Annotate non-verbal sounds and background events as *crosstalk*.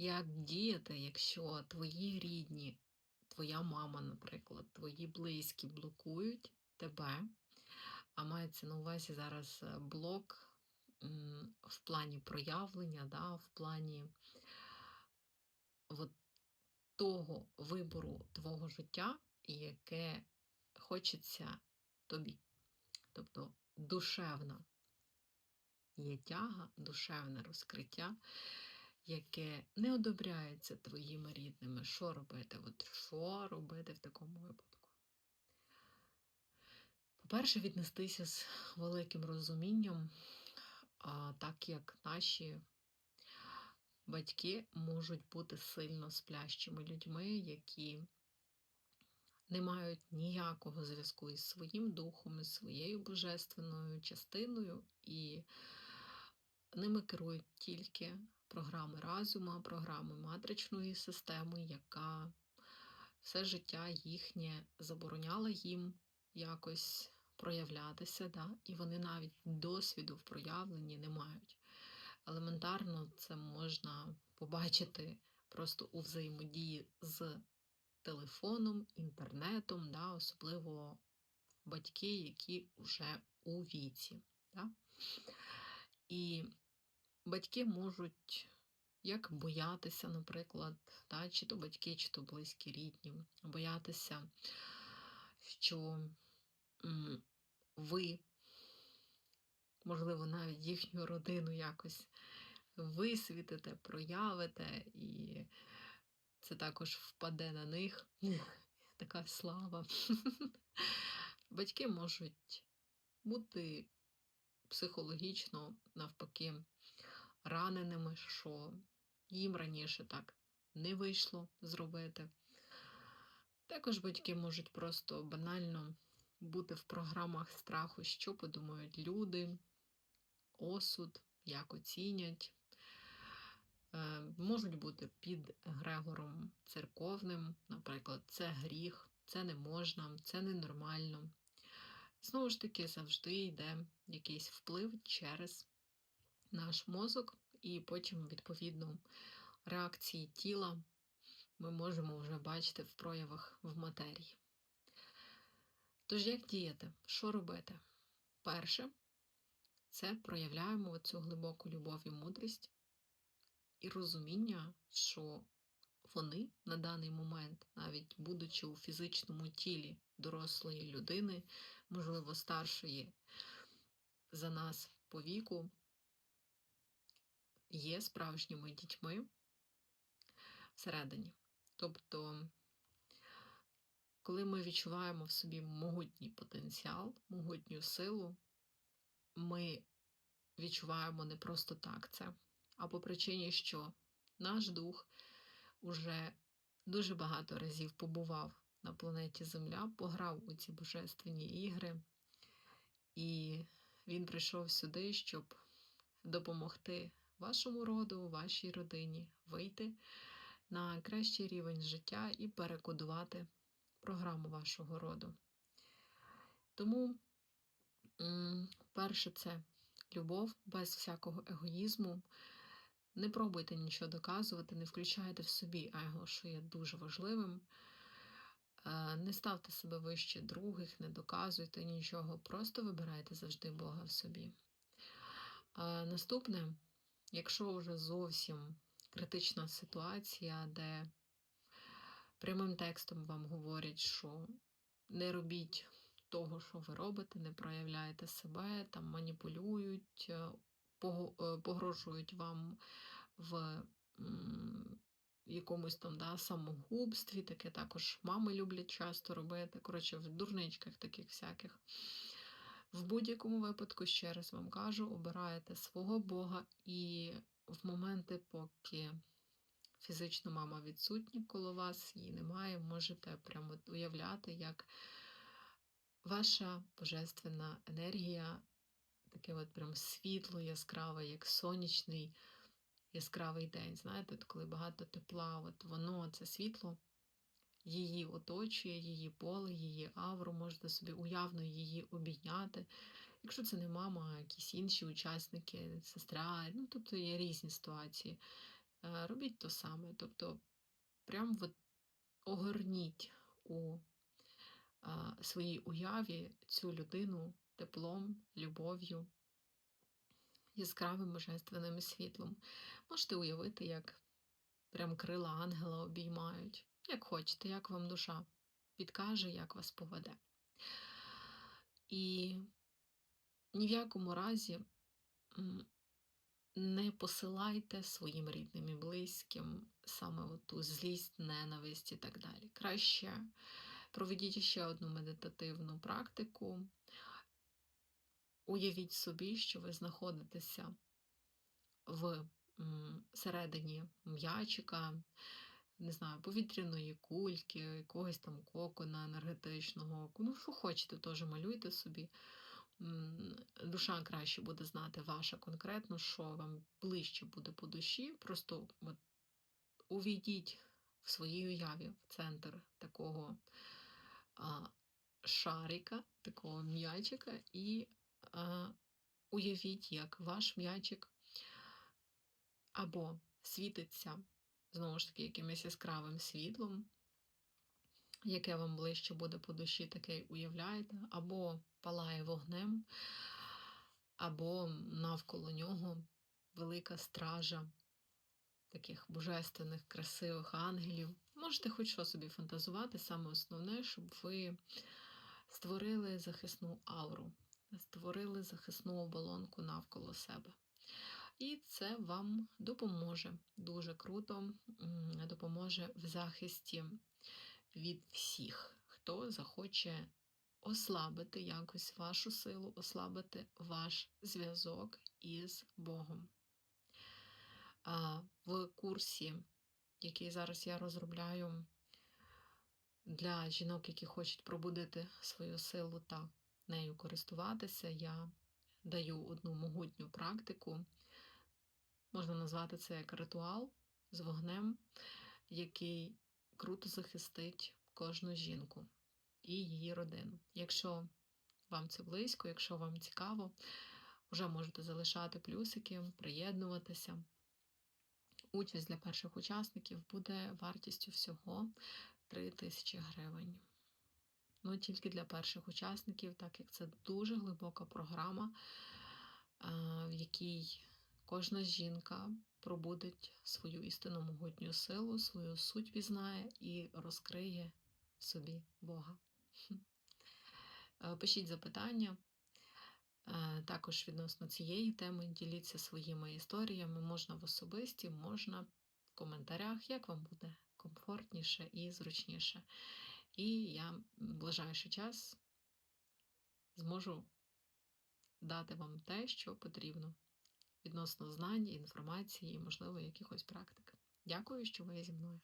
Як діяти, якщо твої рідні, твоя мама, наприклад, твої близькі блокують тебе, а мається на увазі зараз е, блок в плані проявлення, да, в плані от, того вибору твого життя, яке хочеться тобі. Тобто душевна є тяга, душевне розкриття, яке не одобряється твоїми рідними. Що робити? От що робити в такому випадку? По-перше, віднестися з великим розумінням, так як наші батьки можуть бути сильно сплящими людьми, які не мають ніякого зв'язку із своїм духом, із своєю божественною частиною, і ними керують тільки програми разума, програми матричної системи, яка все життя їхнє забороняла їм якось проявлятися, да? і вони навіть досвіду в проявленні не мають. Елементарно це можна побачити просто у взаємодії з телефоном, інтернетом, да? особливо батьки, які вже у віці. Да? І батьки можуть як боятися, наприклад, да? чи то батьки, чи то близькі рідні, боятися, що ви, можливо, навіть їхню родину якось висвітите, проявите, і це також впаде на них. *laughs* Така слава. *laughs* Батьки можуть бути психологічно, навпаки, раненими, що їм раніше так не вийшло зробити. Також батьки можуть просто банально бути в програмах страху, що подумають люди, осуд, як оцінять. Е, Можуть бути під Грегором церковним, наприклад, це гріх, це не можна, це ненормально. Знову ж таки, завжди йде якийсь вплив через наш мозок, і потім, відповідно, реакції тіла ми можемо вже бачити в проявах в матерії. Тож, як діяти? Що робити? Перше, це проявляємо цю глибоку любов і мудрість і розуміння, що вони на даний момент, навіть будучи у фізичному тілі дорослої людини, можливо, старшої за нас по віку, є справжніми дітьми всередині. Тобто, коли ми відчуваємо в собі могутній потенціал, могутню силу, ми відчуваємо не просто так це, а по причині, що наш дух уже дуже багато разів побував на планеті Земля, пограв у ці божественні ігри, і він прийшов сюди, щоб допомогти вашому роду, вашій родині вийти на кращий рівень життя і перекодувати програму вашого роду. Тому, перше, це любов без всякого егоїзму. Не пробуйте нічого доказувати, не включайте в собі его, що є дуже важливим. Е, не ставте себе вище других, не доказуйте нічого, просто вибирайте завжди Бога в собі. Е, наступне, якщо вже зовсім критична ситуація, де прямим текстом вам говорять, що не робіть того, що ви робите, не проявляйте себе, там маніпулюють, е, погрожують вам в якомусь там да, самогубстві, таке також мами люблять часто робити. Коротше, в дурничках таких всяких. В будь-якому випадку, ще раз вам кажу, обираєте свого Бога, і в моменти, поки фізично мама відсутня коло вас, її немає, можете прямо уявляти, як ваша божественна енергія, таке от прям світло яскраве, як сонячний яскравий день. Знаєте, коли багато тепла, от воно, це світло, її оточує, її поле, її авру, можете собі уявно її обійняти. Якщо це не мама, а якісь інші учасники, сестра, ну тобто є різні ситуації. е, робіть то саме. Тобто, прям от огорніть у своїй уяві цю людину теплом, любов'ю, яскравим божественним світлом. Можете уявити, як прям крила ангела обіймають, як хочете, як вам душа підкаже, як вас поведе. І ні в якому разі не посилайте своїм рідним і близьким саме ту злість, ненависть і так далі. Краще проведіть ще одну медитативну практику. Уявіть собі, що ви знаходитеся в середині м'ячика, не знаю, повітряної кульки, якогось там кокона енергетичного. Ну, що хочете, теж малюйте собі. Душа краще буде знати ваша конкретно, що вам ближче буде по душі. Просто от, увійдіть в своїй уяві в центр такого а, шарика, такого м'ячика, і а, уявіть, як ваш м'ячик або світиться, знову ж таки, якимось яскравим світлом, яке вам ближче буде по душі, таке уявляєте, або палає вогнем, або навколо нього велика стража таких божественних, красивих ангелів. Можете хоч що собі фантазувати, саме основне, щоб ви створили захисну ауру, створили захисну оболонку навколо себе. І це вам допоможе дуже круто, допоможе в захисті від всіх, хто захоче ослабити якось вашу силу, ослабити ваш зв'язок із Богом. В курсі, який зараз я розробляю для жінок, які хочуть пробудити свою силу та нею користуватися, я даю одну могутню практику. Можна назвати це як ритуал з вогнем, який круто захистить кожну жінку і її родину. Якщо вам це близько, якщо вам цікаво, вже можете залишати плюсики, приєднуватися. Участь для перших учасників буде вартістю всього 3 тисячі гривень. Ну, тільки для перших учасників, так як це дуже глибока програма, в якій кожна жінка пробудить свою істинну могутню силу, свою суть пізнає і розкриє в собі Бога. *laughs* Е, пишіть запитання. Е, також відносно цієї теми діліться своїми історіями, можна в особисті, можна в коментарях, як вам буде комфортніше і зручніше. І я в ближайший час зможу дати вам те, що потрібно відносно знань, інформації і, можливо, якихось практик. Дякую, що ви зі мною.